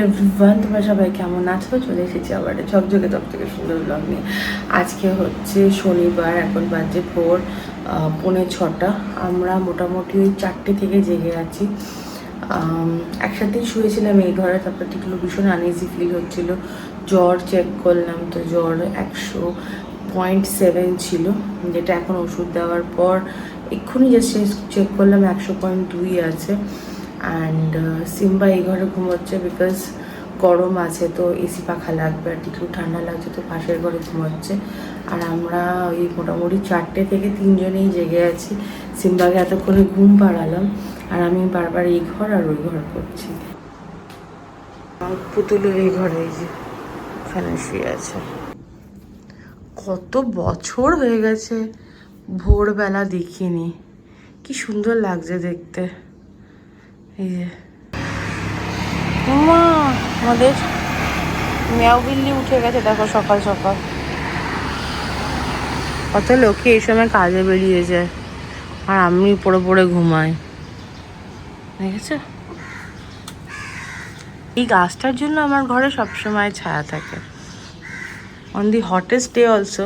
Hello everyone তোমরা সবাই কেমন আছো? চলে এসেছি আবার ঝকঝকে তকঝকে সুন্দর ব্লগ নিয়ে। আজকে হচ্ছে শনিবার, এখন বাজে ভোর পৌনে ছটা। আমরা মোটামুটি ওই চারটে থেকে জেগে আছি। একসাথেই শুয়েছিলাম এই ঘরে, তারপর টিকলো ভীষণ আনইজি ফিল হচ্ছিল। জ্বর চেক করলাম তো জ্বর একশো পয়েন্ট সেভেন ছিল, যেটা এখন ওষুধ দেওয়ার পর এক্ষুনি জাস্ট চেক করলাম একশো পয়েন্ট দুই আছে। অ্যান্ড সিম্বা এই ঘরে ঘুমোচ্ছে বিকজ গরম আছে, তো এসি পাখা লাগবে আর একটু ঠান্ডা লাগছে, তো পাশের ঘরে ঘুমোচ্ছে। আর আমরা ওই মোটামুটি চারটে থেকে তিনজনেই জেগে আছি। সিম্বাকে এতক্ষণে ঘুম পাড়ালাম, আর আমি বারবার এই ঘর আর ওই ঘর করছি। পুতুলের এই ঘরে যে এখানে শুয়ে আছে। কত বছর হয়ে গেছে, ভোরবেলা দেখিনি। কি সুন্দর লাগছে দেখতে। মা, আমাদের মেয়াও বিল্লি উঠে গেছে, দেখো সকাল সকাল। কত লোকে এই সময় কাজে বেরিয়ে যায়, আর আমি পড়ে পড়ে ঘুমাই। দেখেছ? এই গাছটার জন্য আমার ঘরে সবসময় ছায়া থাকে। On the hottest day also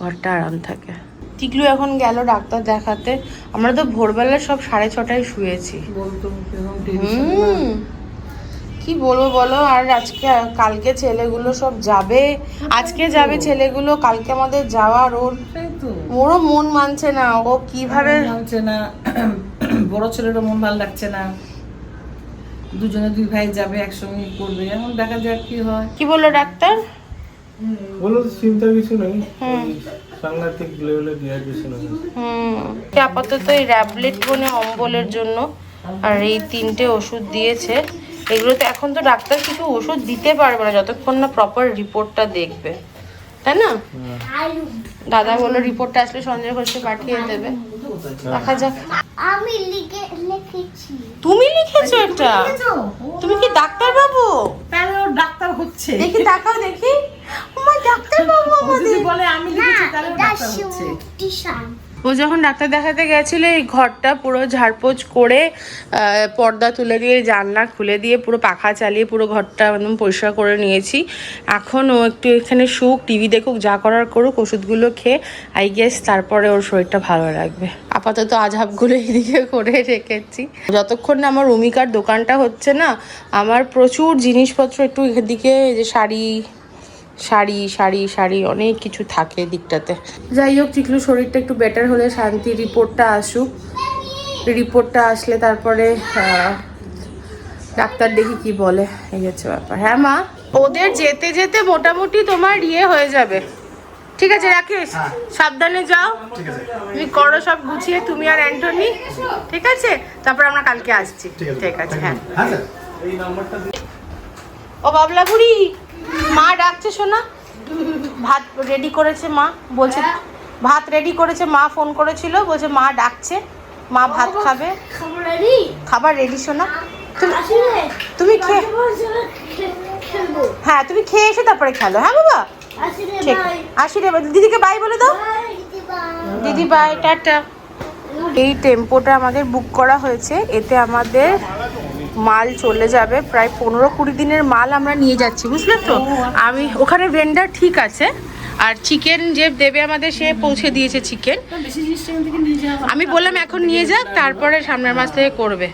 ঘরটা আরাম থাকে। টিকলু এখন গেল ডাক্তার দেখাতে। আমরা তো ভোরবেলা সব সাড়ে ছটায় শুয়েছি। হুম। কি বলব বলো? আর আজকে কালকে ছেলেগুলো সব যাবে। আজকে যাবে ছেলেগুলো কালকে আমাদের যাওয়ার ওর ওরও মন মানছে না ও কীভাবে লাগছে না। বড় ছেলেরও মন ভালো লাগছে না। দুজনে দুই ভাই যাবে একসঙ্গে করবে। এখন দেখা যাক কি হয়। কি বলল ডাক্তার? বলো তো চিন্তার কিছু নেই। হুম। সাংঘাতিক লেভেলে ডিহাইড্রেশন হয়েছে হুম। আপাতত এই র্যাবলেট বনে অম্বলের জন্য আর এই তিনটে ওষুধ দিয়েছে। এগুলোতে এখন তো ডাক্তার কিছু ওষুধ দিতে পারবে না যতক্ষণ না প্রপার রিপোর্টটা দেখবে। তাই না? দাদা বলল রিপোর্টটা আসলে সঞ্জয় ঘোষকে পাঠিয়ে দেবে। দেখা যাক। আমি লিখে লিখেছি। তুমি লিখেছো এটা তুমি কি ডাক্তার বাবু তাহলে ডাক্তার হচ্ছে? দেখি তাকাও দেখি। আমার ডাক্তার বাবু আমাদের। বলে আমি লিখেছি তাহলে ডাক্তার হচ্ছে। টিশান ও যখন ডাক্তার দেখাতে গেছিল, এই ঘরটা পুরো ঝাড়পোছ করে পর্দা তুলে দিয়ে, জানলা খুলে দিয়ে, পুরো পাখা চালিয়ে পুরো ঘরটা একদম পরিষ্কার করে নিয়েছি। এখন ও একটু এখানে শুক, টিভি দেখুক, যা করার করুক, ওষুধগুলো খেয়ে আই গেস তারপরে ওর শরীরটা ভালো লাগবে। আপাতত আঝাবগুলো এইদিকে করে রেখেছি। যতক্ষণ না আমার রুমিকার দোকানটা হচ্ছে না, আমার প্রচুর জিনিসপত্র একটু এদিকে যে শাড়ি শাড়ি শাড়ি শাড়ি অনেক কিছু থাকে দিকটাতে। যাই হোক টিকলু শরীরটা একটু বেটার হলে শান্তি রিপোর্টটা আসুক। রিপোর্টটা আসলে তারপরে ডাক্তার দেখি কি বলে। এই হচ্ছে ব্যাপার। হ্যাঁ মা ওদের যেতে যেতে মোটামুটি তোমার ইয়ে হয়ে যাবে। ঠিক আছে রাকেশ সাবধানে যাও। তুমি করো সব গুছিয়ে তুমি আর অ্যান্টনি। ঠিক আছে? তারপর আমরা কালকে আসছি। ঠিক আছে। হ্যাঁ। ও বাবলা বুড়ি মা ডাকছে শোনা। ভাত রেডি করেছে মা। বলছে ভাত রেডি করেছে মা ফোন করেছিল। বলছে মা ডাকছে। মা ভাত খাবে। খাবার রেডি শোনা। তুমি তুমি খেয়ে হ্যাঁ তুমি খেয়ে এসে তারপরে খেলো। হ্যাঁ বাবা? ঠিক। আসি রে দিদিকে বাই বলে দাও। দিদি বাই টাটা। এই টেম্পোটা আমাদের বুক করা হয়েছে। এতে আমাদের মাল চলে যাবে, প্রায় পনেরো কুড়ি দিনের মাল আমরা নিয়ে যাচ্ছি, বুঝলে তো? আমি, ওখানে ভেন্ডার ঠিক আছে, আর চিকেন যে দেবে আমাদের, সে পৌঁছে দিয়েছে চিকেন আমি বললাম, এখন নিয়ে যাক, তারপরে সামনের মাস থেকে করবে।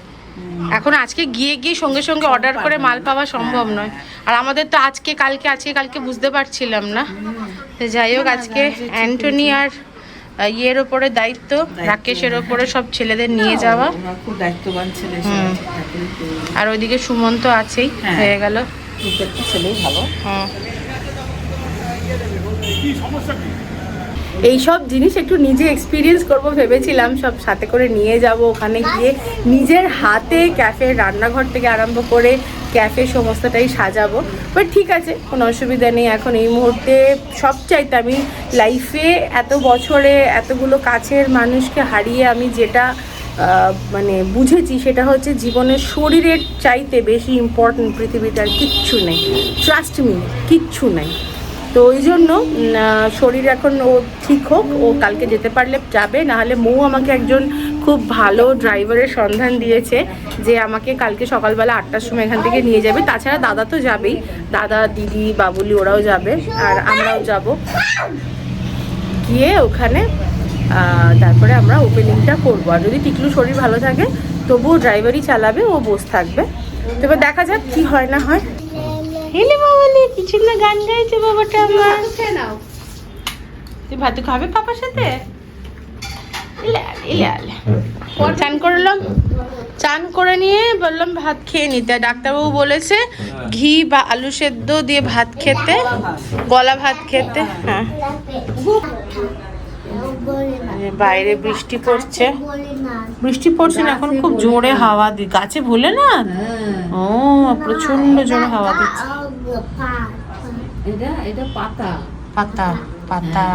এখন আজকে গিয়ে গিয়ে সঙ্গে সঙ্গে অর্ডার করে মাল পাওয়া সম্ভব নয়। আর আমাদের তো আজকে, কালকে আজকে, কালকে বুঝতে পারছিলাম না। যাই হোক, আজকে অ্যান্টনি আর ইয়ের ওপরে দায়িত্ব রাকেশের ওপরে সব ছেলেদের নিয়ে যাওয়া খুব দায়িত্ববান ছেলে। আর ওইদিকে সুমন্ত আছেই হ্যাঁ। হয়ে গেল ছেলেই ভালো হুম। এই সব জিনিস একটু নিজে এক্সপিরিয়েন্স করব, ভেবেছিলাম সব সাথে করে নিয়ে যাব। ওখানে গিয়ে নিজের হাতে ক্যাফে রান্নাঘর থেকে আরম্ভ করে ক্যাফে সমস্তটাই সাজাবো। বাট ঠিক আছে, কোনো অসুবিধা নেই। এখন এই মুহূর্তে সব চাইতে আমি লাইফে এত বছরে এতগুলো কাছের মানুষকে হারিয়ে আমি যেটা মানে বুঝেছি সেটা হচ্ছে জীবনের শরীরের চাইতে বেশি ইম্পর্টেন্ট পৃথিবীতে আর কিচ্ছু নেই। ট্রাস্ট মি কিচ্ছু নেই। তো ওই জন্য শরীর এখন ও ঠিক হোক, ও কালকে যেতে পারলে যাবে, নাহলে মৌ আমাকে একজন খুব ভালো ড্রাইভারের সন্ধান দিয়েছে যে আমাকে কালকে সকালবেলা আটটার সময় এখান থেকে নিয়ে যাবে। তাছাড়া দাদা তো যাবেই, দাদা, দিদি, বাবুলি ওরাও যাবে, আর আমরাও যাব। গিয়ে ওখানে তারপরে আমরা ওপেনিংটা করব। আর যদি টিকলু শরীর ভালো থাকে, তবুও ড্রাইভারই চালাবে, ও বসে থাকবে। তো এবার দেখা যাক কি হয় না হয়। হেলে বাবালি কিছু না গান গাইছে বাবাটা আমার। তুই ভাত খাবে পাপার সাথে? ইলে আলে, ইলে আলে। চান করলাম চান করে নিয়ে বললাম ভাত খেয়ে নিতে। ডাক্তারবাবু বলেছে ঘি বা আলু সেদ্ধ দিয়ে ভাত খেতে গলা ভাত খেতে হ্যাঁ। বলি না এই যে বাইরে বৃষ্টি পড়ছে। বৃষ্টি পড়ছে না এখন খুব জোরে হাওয়া দি গাছে ভুলে না? ও প্রচণ্ড জোরে হাওয়া দিচ্ছে। এটা এটা পাতা। পাতা পাতা।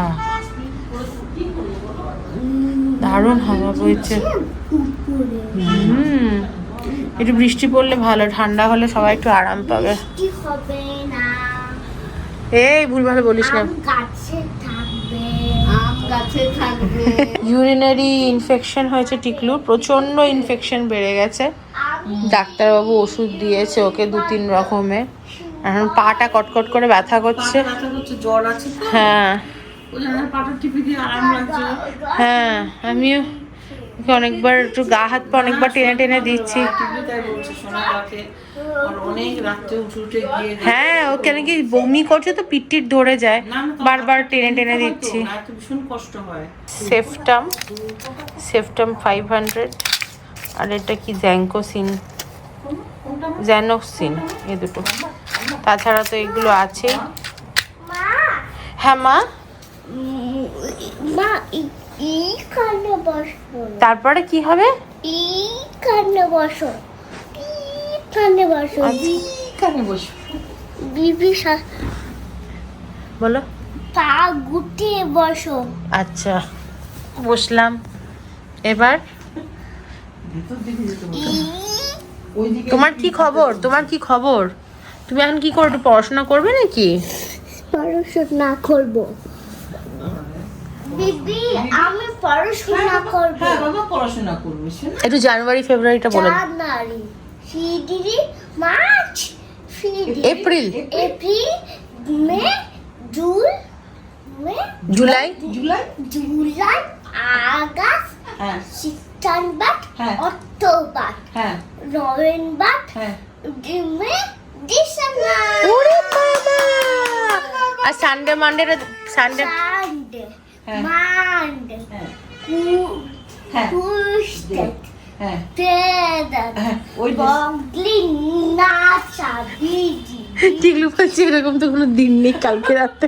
দারুণ হাওয়া বইছে। হুম। একটু বৃষ্টি পড়লে ভালো ঠান্ডা হলে সবাই একটু আরাম পাবে। কি হবে না। এই ভুল ভালো বলিস না। গাছে থাকবে। ইউরিনারি ইনফেকশন হয়েছে টিকলুর প্রচণ্ড ইনফেকশন বেড়ে গেছে। ডাক্তারবাবু ওষুধ দিয়েছে ওকে দু তিন রকমের এখন পাটা কটকট করে ব্যথা করছে। জ্বর আছে হ্যাঁ। ওই পাটা টিপে দিয়ে আরাম লাগছে। হ্যাঁ আমিও অনেকবার একটু গা হাত পা অনেকবার টেনে টেনে দিচ্ছি। হ্যাঁ ও কেন কি বমি করছে তো পিঠ টিট ধরে যায়। বারবার টেনে টেনে দিচ্ছি। সেফটাম সেফটাম ফাইভ হান্ড্রেড আর এটা কি জ্যাঙ্কোসিন জ্যানোক্সিন এ দুটো। তাছাড়া তো এগুলো আছে। হ্যাঁ মা? মা তারপরে কি হবে? এইখানে বসো। এইখানে বসো। এখানে বসে বিবি সা- বলো। পা গুটিয়ে বসো। আচ্ছা বসলাম। এবার? তোমার কি খবর? তোমার কি খবর? তুমি এখন কি করো পড়াশোনা করবে নাকি? পড়াশোনা করব। বিবি আমি পড়াশোনা করব। হ্যাঁ বাবা পড়াশোনা করবে একটু জানুয়ারি ফেব্রুয়ারিটা বলে January February March April. April May June May July. July? July August হ্যাঁ। সেপ্টেম্বর হ্যাঁ। অক্টোবর হ্যাঁ। নভেম্বর হ্যাঁ। May December. ওরে বাবা! আর সানডে মানডে সানডে সানডে হ্যাঁ। মানডে হ্যাঁ। টুইসডে হ্যাঁ। হ্যাঁ। টিকলু বলছে এরকম তো কোনো দিন নেই কালকে রাতে।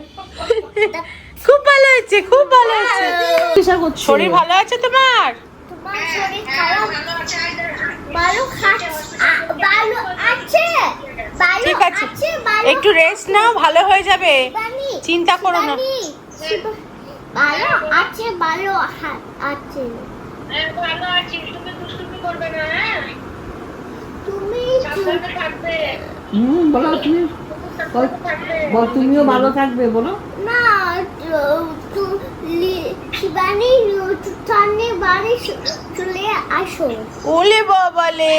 খুব ভালো হয়েছে খুব ভালো হয়েছে। চেষ্টা শরীর ভালো আছে তোমার? তোমার শরীর খারাপ? ভালো খাচ্ছে ভালো আছে। ভালো ঠিক আছে। একটু রেস্ট নাও ভালো হয়ে যাবে। চিন্তা করো না। বানি, শিবা- ভালো আছে ভালো হা- আছে। তুমি হুম বলো তুমি। বল- বল তুমিও ভালো থাকবে বলো। না শিবানী বাড়ি চলে আসো। ওলে বাবালে।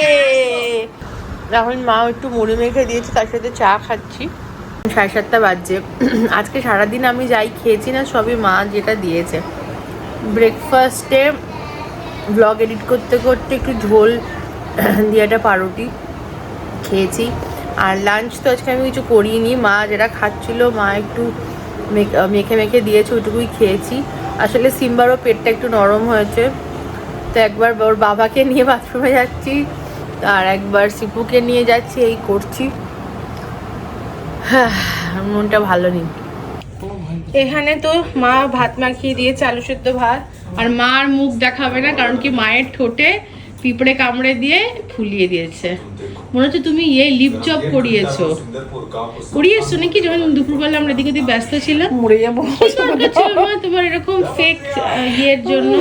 রাহুল মা একটু মুড়ি মেখে দিয়েছে তার সাথে চা খাচ্ছি। সাড়ে সাতটা বাজছে। আজকে সারাদিন আমি যাই খেয়েছি না, সবই মা যেটা দিয়েছে। ব্রেকফাস্টে ব্লগ এডিট করতে করতে একটু ঝোল দিয়ে একটা পাউরুটি খেয়েছি। আর লাঞ্চ তো আজকে আমি কিছু করিনি। মা যেটা খাচ্ছিল, মা একটু মেখ- মেখে দিয়েছে ওইটুকুই খেয়েছি। আসলে সিম্বারও পেটটা একটু নরম হয়েছে। তো একবার ওর বাবাকে নিয়ে বাথরুমে যাচ্ছি, আর একবার সিপুকে নিয়ে যাচ্ছি, এই করছি। মনটা ভালো নেই। এখানে তো মা ভাত মাখিয়ে দিয়েছে আলু সেদ্ধ ভাত, আর মার মুখ দেখাবে না, কারণ কি মায়ের ঠোঁটে পিঁপড়ে কামড়ে দিয়ে ফুলিয়ে দিয়েছে। মনে হচ্ছে তুমি ইয়ে লিপ জব করিয়েছো। করিয়েছো নাকি? যখন দুপুরবেলা আমরা এদিকে ওদিক ব্যস্ত ছিলাম। মরে যাব। তোমার এরকম ফেক ইয়ের জন্য।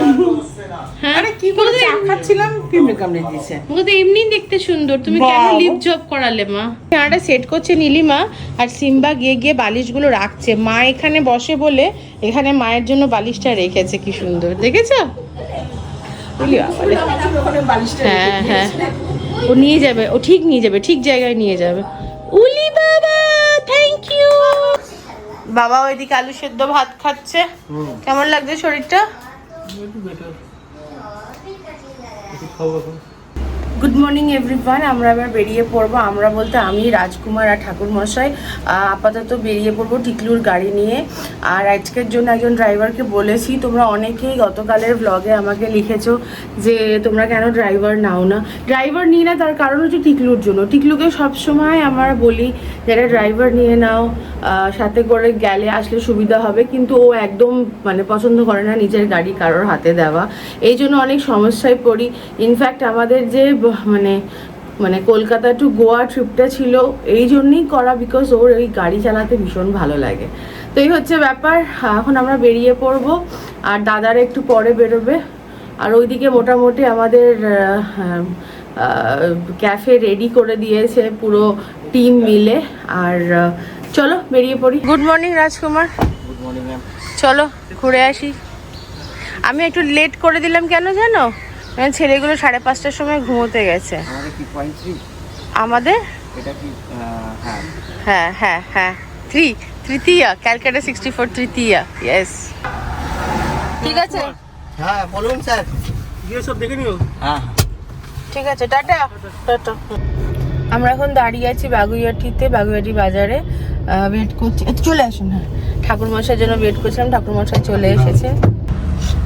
হ্যাঁ? কি করে চা খাচ্ছিলাম? পিঁপড়ে কামড়ে দিয়েছে। তো এমনি দেখতে সুন্দর। তুমি কেন লিপ জব করালে মা? সেট করছে নীলিমা আর সিম্বা গিয়ে গিয়ে বালিশগুলো রাখছে। মা এখানে বসে বলে এখানে মায়ের জন্য বালিশটা রেখেছে। কি সুন্দর। দেখেছ। হ্যাঁ হ্যাঁ। ও নিয়ে যাবে ও ঠিক নিয়ে যাবে ঠিক জায়গায় নিয়ে যাবে। উলি বাবা থ্যাংক ইউ বাবা ওইদিকে আলু সেদ্ধ ভাত খাচ্ছে। কেমন লাগছে শরীরটা? গুড মর্নিং এভরিওয়ান আমরা এবার বেরিয়ে পড়ব। আমরা বলতে আমি রাজকুমার আর ঠাকুরমশাই আহ, আপাতত বেরিয়ে পড়ব টিকলুর গাড়ি নিয়ে। আর আজকের জন্য একজন ড্রাইভারকে বলেছি তোমরা অনেকেই গতকালের ব্লগে আমাকে লিখেছো যে তোমরা কেন ড্রাইভার নাও না? ড্রাইভার নিই না তার কারণ হচ্ছে টিকলুর জন্য। টিকলুকে সবসময় আমরা বলি যে একটা ড্রাইভার নিয়ে নাও সাথে করে গেলে আসলে সুবিধা হবে। কিন্তু ও একদম মানে পছন্দ করে না নিজের গাড়ি কারোর হাতে দেওয়া। এই জন্য অনেক সমস্যায় পড়ি। ইনফ্যাক্ট আমাদের যে মানে মানে কলকাতা টু গোয়া ট্রিপটা ছিল এই জন্যই করা বিকজ ওর এই গাড়ি চালাতে ভীষণ ভালো লাগে। তো এই হচ্ছে ব্যাপার এখন আমরা বেরিয়ে পড়ব আর দাদারা একটু পরে বেরোবে। আর ওইদিকে মোটামুটি আমাদের ক্যাফে রেডি করে দিয়েছে পুরো টিম মিলে। আর চলো বেরিয়ে পড়ি। Good morning Rajkumar. Good morning চলো ঘুরে আসি। আমি একটু লেট করে দিলাম কেন জানো? কারণ ছেলেগুলো সাড়ে পাঁচটার সময় ঘুমোতে গেছে। আমাদের কি পয়েন্ট থ্রি আমাদের? এটা কি আহ, হ্যাঁ। হ্যাঁ হ্যাঁ হ্যাঁ। Three Tritiya Calcutta sixty four Tritiya yes ঠিক আছে? হ্যাঁ বলুন স্যার। গিয়ে সব দেখে নিও। হ্যাঁ। ঠিক আছে টাটা। টাটা। আমরা এখন দাঁড়িয়ে আছি বাগুইয়াটিতে বাগুইয়াটি বাজারে। ওয়েট করছি। চলে আসুন হ্যাঁ। ঠাকুর মশাইয়ের জন্য ওয়েট করছিলাম ঠাকুর মশাই চলে এসেছে।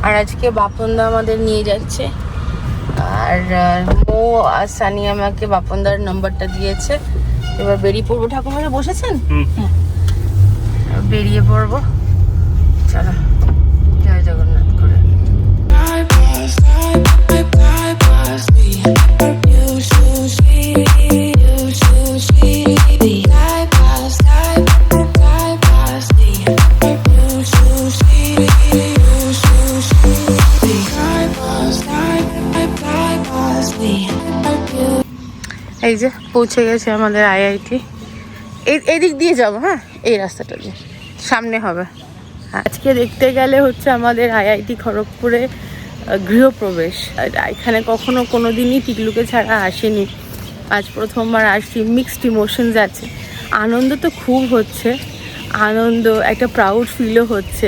আর আজকে বাপনদা আমাদের নিয়ে যাচ্ছে। আর মো আর সানি আমাকে বাপনদার নাম্বারটা দিয়েছে এবার বেরিয়ে পড়ব ঠাকুর মশাই বসেছেন হ্যাঁ বেরিয়ে পড়ব চলো জয় জগন্নাথ করে এই যে পৌঁছে গেছে আমাদের আইআইটি। এদিক দিয়ে যাব হ্যাঁ? এই রাস্তাটা দিয়ে। সামনে হবে। আজকে দেখতে গেলে হচ্ছে আমাদের আইআইটি খড়গপুরে গৃহপ্রবেশ। এখানে কখনো কোনো দিনই টিকলুকে ছাড়া আসেনি। আজ প্রথমবার আসছি মিক্সড ইমোশনস আছে। আনন্দ তো খুব হচ্ছে। আনন্দ, একটা প্রাউড ফিলও হচ্ছে।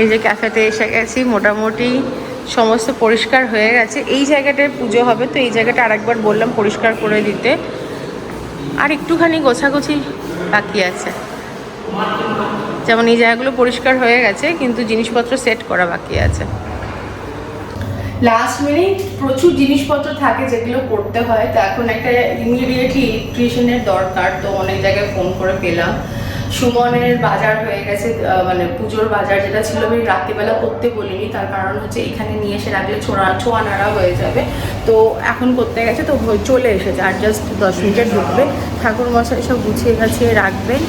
এই যে ক্যাফেতে এসে গেছি, মোটামুটি সমস্ত পরিষ্কার হয়ে গেছে। এই জায়গাটায় পুজো হবে তো, এই জায়গাটা আরেকবার বললাম পরিষ্কার করে দিতে। আর একটুখানি গোছাগুছি বাকি আছে। যেমন এই জায়গাগুলো পরিষ্কার হয়ে গেছে, কিন্তু জিনিসপত্র সেট করা বাকি আছে। লাস্ট মিনিট প্রচুর জিনিসপত্র থাকে যেগুলো করতে হয়, তো এখন একটা ইমিডিয়েটলি ইলেকট্রিশিয়ানের দরকার, তো অনেক জায়গায় ফোন করে পেলাম। সুমনের বাজার হয়ে গেছে মানে পুজোর বাজার যেটা ছিল, আমি রাত্রিবেলা করতে বলিনি। তার কারণ হচ্ছে এখানে নিয়ে এসে রাখলে ছোড়া ছোঁয়া নাড়া হয়ে যাবে। তো এখন করতে গেছে, তো চলে এসেছে। আর জাস্ট দশ মিনিটে ঢুকবে। ঠাকুর মশাই সব গুছিয়ে গাছিয়ে রাখবেন।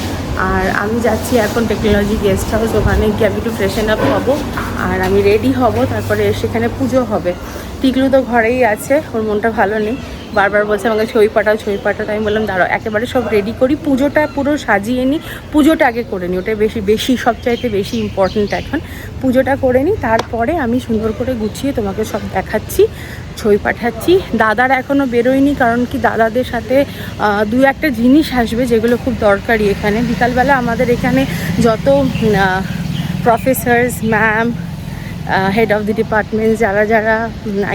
আর আমি যাচ্ছি এখন টেকনোলজি গেস্ট হাউস ওখানে গিয়ে আমি একটু ফ্রেশন আপ হব। আর আমি রেডি হব। তারপরে সেখানে পুজো হবে। টিকলু তো ঘরেই আছে। ওর মনটা ভালো নেই। বারবার বলছে আমাকে ছবি পাঠাও ছবি পাঠাও। আমি বললাম, দাঁড়াও, একেবারে সব রেডি করি। পুজোটা পুরো সাজিয়ে নিই পুজোটা আগে করে নিই ওটা বেশি বেশি, সবচাইতে বেশি ইম্পর্ট্যান্ট এখন। পুজোটা করে নিই তারপরে আমি সুন্দর করে গুছিয়ে তোমাকে সব দেখাচ্ছি, ছবি পাঠাচ্ছি। দাদার এখনও বেরোয়নি, কারণ কি দাদাদের সাথে দু একটা জিনিস আসবে যেগুলো খুব দরকারি এখানে। বিকালবেলা আমাদের এখানে যত professors ma'am head of the department যারা যারা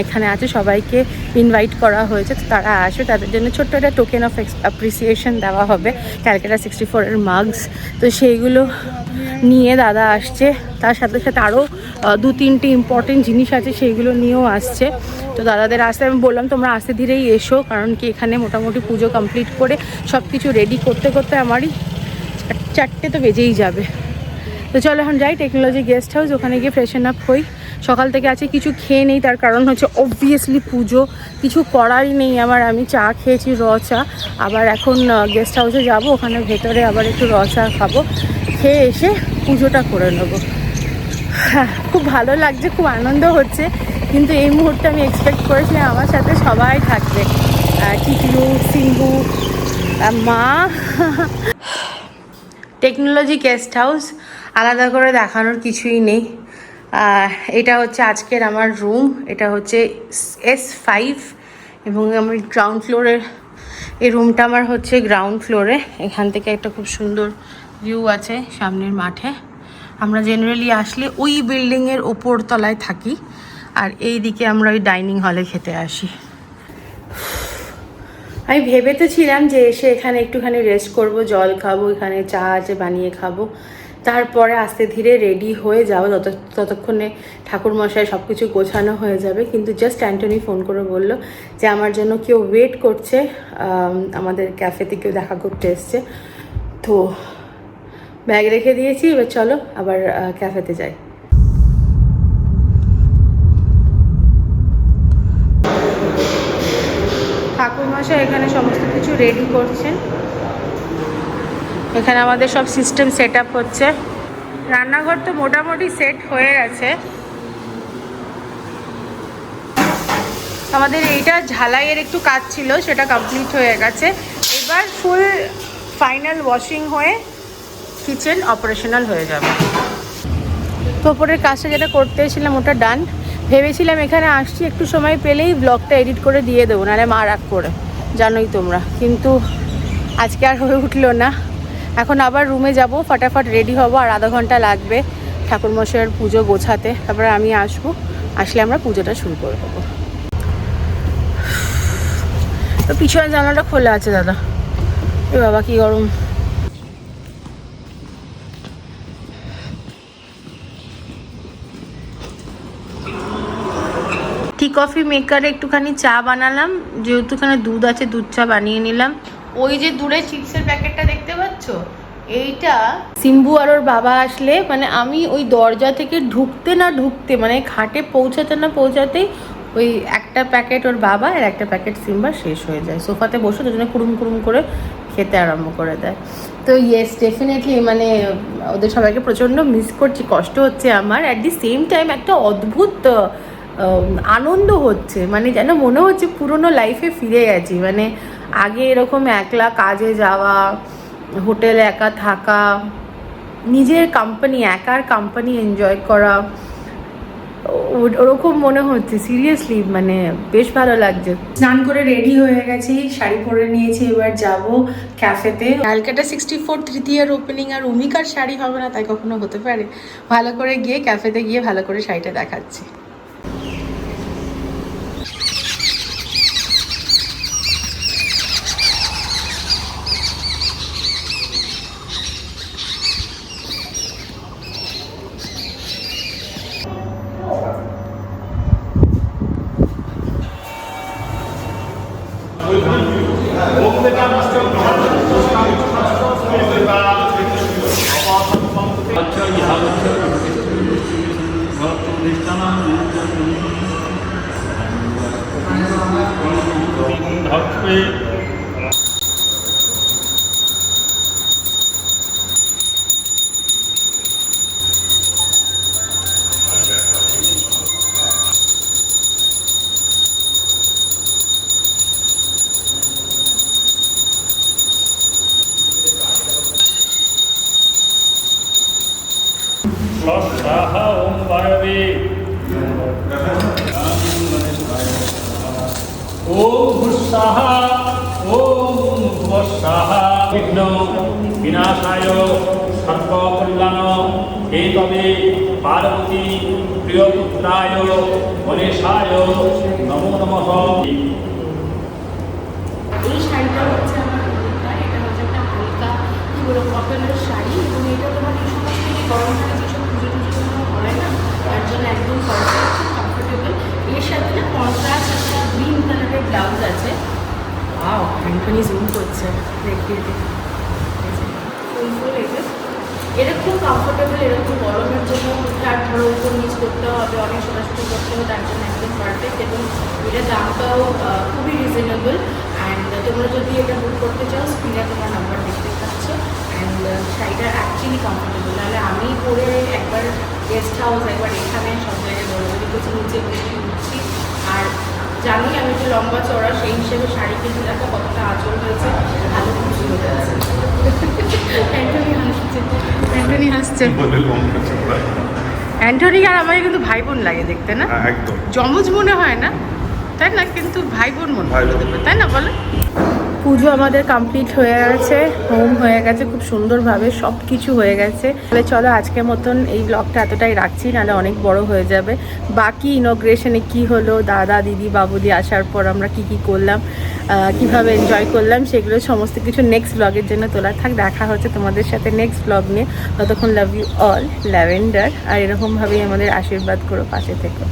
এখানে আছে, সবাইকে ইনভাইট করা হয়েছে। তো তারা আসবে, তাদের জন্য ছোট্ট একটা টোকেন অফ অ্যাপ্রিসিয়েশন দেওয়া হবে ক্যালকাটা সিক্সটি ফোরের মার্কস তো সেইগুলো নিয়ে দাদা আসছে। তার সাথে সাথে আরও দু, তিনটে ইম্পর্টেন্ট জিনিস আছে, সেইগুলো নিয়েও আসছে। তো দাদাদের আসতে আমি বললাম, তোমরা আস্তে ধীরেই এসো, কারণ কি এখানে মোটামুটি পুজো কমপ্লিট করে সব কিছু রেডি করতে করতে আমারই চারটে তো বেজেই যাবে। তো চলো এখন যাই টেকনোলজি গেস্ট হাউস ওখানে গিয়ে ফ্রেশন আপ হই। সকাল থেকে আছে কিছু খেয়ে নেই তার কারণ হচ্ছে অবভিয়াসলি পুজো। কিছু করারই নেই আমার আমি চা খেয়েছি র চা। আবার এখন গেস্ট হাউসে যাব ওখানে ভেতরে আবার একটু র চা খাব। খেয়ে এসে পুজোটা করে নেব। হ্যাঁ, খুব ভালো লাগছে খুব আনন্দ হচ্ছে। কিন্তু এই মুহূর্তে আমি এক্সপেক্ট করেছিলাম আমার সাথে সবাই থাকবে। টিকলু সিঙ্গু মা। টেকনোলজি গেস্ট হাউস আলাদা করে দেখানোর কিছুই নেই। এটা হচ্ছে আজকের আমার রুম এটা হচ্ছে এস ফাইভ এবং আমি গ্রাউন্ড ফ্লোরের এই রুমটা আমার হচ্ছে গ্রাউন্ড ফ্লোরে এখান থেকে একটা খুব সুন্দর ভিউ আছে সামনের মাঠে। আমরা জেনারেলি আসলে ওই বিল্ডিংয়ের ওপর তলায় থাকি। আর এই দিকে আমরা ওই ডাইনিং হলে খেতে আসি। আমি ভেবে তো ছিলাম যে এসে এখানে একটুখানি রেস্ট করব, জল খাব, এখানে চা আছে, বানিয়ে খাব। তারপরে আস্তে ধীরে রেডি হয়ে যাব। তত ততক্ষণে ঠাকুরমশাই সব কিছু গোছানো হয়ে যাবে। কিন্তু জাস্ট অ্যান্টনি ফোন করে বলল যে, আমার জন্য কেউ ওয়েট করছে। আমাদের ক্যাফেতে কেউ দেখা করতে এসছে। তো ব্যাগ রেখে দিয়েছি। এবার চলো আবার ক্যাফেতে যাই। ঠাকুরমশাই এখানে সমস্ত কিছু রেডি করছেন। এখানে আমাদের সব সিস্টেম সেট হচ্ছে। রান্নাঘর তো মোটামুটি সেট হয়ে গেছে। আমাদের এইটা ঝালাইয়ের একটু কাজ ছিল, সেটা কমপ্লিট হয়ে গেছে। এবার ফুল ফাইনাল ওয়াশিং হয়ে কিচেন অপারেশনাল হয়ে যাবে। তো ওপরের কাজটা যেটা করতে এসেছিলাম ওটা ডান ভেবেছিলাম এখানে আসছি, একটু সময় পেলেই ব্লগটা এডিট করে দিয়ে দেবো, নাহলে মা রাগ করে। জানোই তোমরা। কিন্তু আজকে আর হয়ে উঠল না। এখন আবার রুমে যাব, ফটাফট রেডি হব, আর আধা ঘণ্টা লাগবে ঠাকুর ঠাকুরমশাইয়ের পুজো গোছাতে। তারপরে আমি আসব, আসলে আমরা পুজোটা শুরু করে দেবো। তো পিছনে জানালাটা খোলা আছে দাদা। এ বাবা, কি গরম। টি কফি মেকারে একটুখানি চা বানালাম যেহেতু এখানে দুধ আছে, দুধ চা বানিয়ে নিলাম। ওই যে দূরে চিপসের প্যাকেটটা দেখতে পাচ্ছ? এইটা সিম্বু আর ওর বাবা আসলে মানে আমি ওই দরজা থেকে ঢুকতে না ঢুকতে মানে খাটে পৌঁছাতে না পৌঁছাতেই ওই একটা প্যাকেট ওর বাবা আর একটা প্যাকেট সিম্বা শেষ হয়ে যায়। সোফাতে বসে দুজনে কুড়ুম কুড়ুম করে খেতে আরম্ভ করে দেয়। তো ইয়েস ডেফিনেটলি মানে ওদের সবাইকে প্রচণ্ড মিস করছি, কষ্ট হচ্ছে আমার। অ্যাট দি সেম টাইম একটা অদ্ভুত আনন্দ হচ্ছে মানে যেন মনে হচ্ছে পুরনো লাইফে ফিরে গেছি। মানে আগে এরকম একলা কাজে যাওয়া হোটেলে একা থাকা নিজের কোম্পানি একার কোম্পানি এনজয় করা ও- ওরকম মনে হচ্ছে। সিরিয়াসলি মানে বেশ ভালো লাগছে। স্নান করে রেডি হয়ে গেছি শাড়ি পরে নিয়েছি এবার যাব ক্যাফেতে ক্যালকাটা সিক্সটি ফোর তৃতীয়ার ওপেনিং আর অমিকার শাড়ি হবে না তাই কখনো হতে পারে। ভালো করে গিয়ে ক্যাফেতে গিয়ে ভালো করে শাড়িটা দেখাচ্ছি। হবে এতবে পার্বতী প্রিয়পুত্রায় গণেশায় নমো নমঃ। এই শাড়িটা হচ্ছে আমার এটা হচ্ছে একটা হালকা কী বলো কটনের শাড়ি এবং এটা তোমার এই সমস্ত থেকে গরমকালে যেসব পুজো টুজো হয় না, তার জন্য একদম পারফেক্ট খুব কমফোর্টেবল এর সাথে না একটা গ্রিন কালারের ব্লাউজ আছে। আও ভ্যানখানি করছে। দেখতে ফুল ফুল এটা খুব কমফোর্টেবল এরকম গরমের জন্য। তার ধরো উপর নিচ করতে হবে, অনেক ছোটাছুটি করতে হবে, তার জন্য একদম পারফেক্ট এবং এটার দামটাও খুবই রিজনেবল অ্যান্ড তোমরা যদি এটা বুক করতে চাও স্ক্রিনে তোমার নাম্বার দেখতে পাচ্ছ। অ্যান্ড শাড়িটা অ্যাকচুয়ালি কমফোর্টেবল নাহলে আমি পরে একবার গেস্ট হাউস একবার এখানে সব জায়গায় দৌড়াদৌড়ি করছি নিচে বসে উঠছি আর জানি আমি একটু লম্বা চড়া সেই হিসেবে শাড়ি কিনতে দেখো কতটা আঁচল হয়েছে আলো খুশি হয়ে যাচ্ছে অ্যান্টনি হাসছে। অ্যান্টনি হাসছে। অ্যান্টনি আর আমাকে কিন্তু ভাই বোন লাগে দেখতে না? হ্যাঁ একদম। জমজ মনে হয় না? তাই না? কিন্তু ভাই বোন মনে হয়। তাই না বলো? পুজো আমাদের কমপ্লিট হয়ে গেছে হোম হয়ে গেছে খুব সুন্দরভাবে সব কিছু হয়ে গেছে তাহলে চলো আজকের মতন এই ব্লগটা এতটাই রাখছি নাহলে অনেক বড় হয়ে যাবে বাকি ইনগ্রেশনে কি হলো দাদা দিদি বাবুদি আসার পর আমরা কি কি করলাম কীভাবে এনজয় করলাম সেগুলো সমস্ত কিছু নেক্সট ব্লগের জন্য তোলা থাক দেখা হচ্ছে তোমাদের সাথে নেক্সট ব্লগ নিয়ে ততক্ষণ লাভ ইউ অল ল্যাভেন্ডার আর এরকমভাবেই আমাদের আশীর্বাদ করো পাশে থেকে